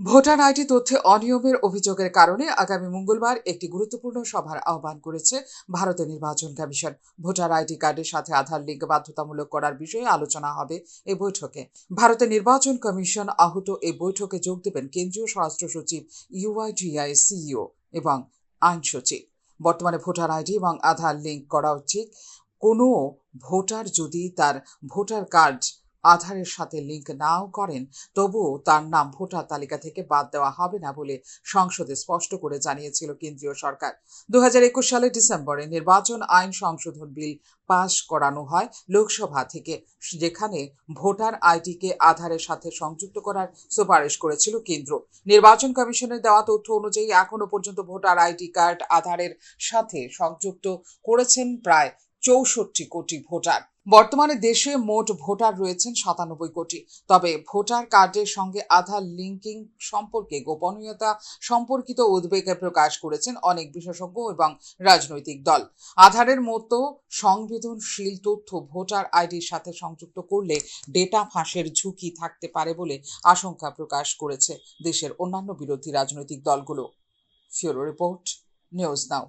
Voter ID তথ্যে অনিয়মের অভিযোগের কারণে আগামী মঙ্গলবার একটি গুরুত্বপূর্ণ সভার আহ্বান করেছে ভারতের নির্বাচন কমিশন। ভোটার আইডি কার্ডের সাথে আধার লিঙ্ক বাধ্যতামূলক করার বিষয়ে আলোচনা হবে এই বৈঠকে। ভারতের নির্বাচন কমিশন আহত এই বৈঠকে যোগ দেবেন কেন্দ্রীয় স্বরাষ্ট্র সচিব, ইউআইডিআই সিইও এবং আইন সচিব। বর্তমানে ভোটার আইডি এবং আধার লিঙ্ক করা উচিত কোনো ভোটার যদি তার ভোটার কার্ড আধারের সাথে লিঙ্ক নাও করেন, তবুও তার নাম ভোটার তালিকা থেকে বাদ দেওয়া হবে না বলে সংসদে স্পষ্ট করে জানিয়েছিল কেন্দ্রীয় সরকার। দু সালের ডিসেম্বরে নির্বাচন আইন সংশোধন বিল পাশ করানো হয় লোকসভা থেকে, যেখানে ভোটার আইডিকে আধারের সাথে সংযুক্ত করার সুপারিশ করেছিল কেন্দ্র। নির্বাচন কমিশনের দেওয়া তথ্য অনুযায়ী এখনও পর্যন্ত ভোটার আইডি কার্ড আধারের সাথে সংযুক্ত করেছেন প্রায় চৌষট্টি কোটি ভোটার। বর্তমানে দেশে মোট ভোটার রয়েছেন সাতানব্বই কোটি। তবে ভোটার কার্ডের সঙ্গে আধার লিঙ্কিং সম্পর্কে গোপনীয়তা সম্পর্কিত উদ্বেগ প্রকাশ করেছেন অনেক বিশেষজ্ঞ এবং রাজনৈতিক দল। আধারের মতো সংবেদনশীল তথ্য ভোটার আইডির সাথে সংযুক্ত করলে ডেটা ফাঁসের ঝুঁকি থাকতে পারে বলে আশঙ্কা প্রকাশ করেছে দেশের অন্যান্য বিরোধী রাজনৈতিক দলগুলো। ফিওরো রিপোর্ট, নিউজ নাও।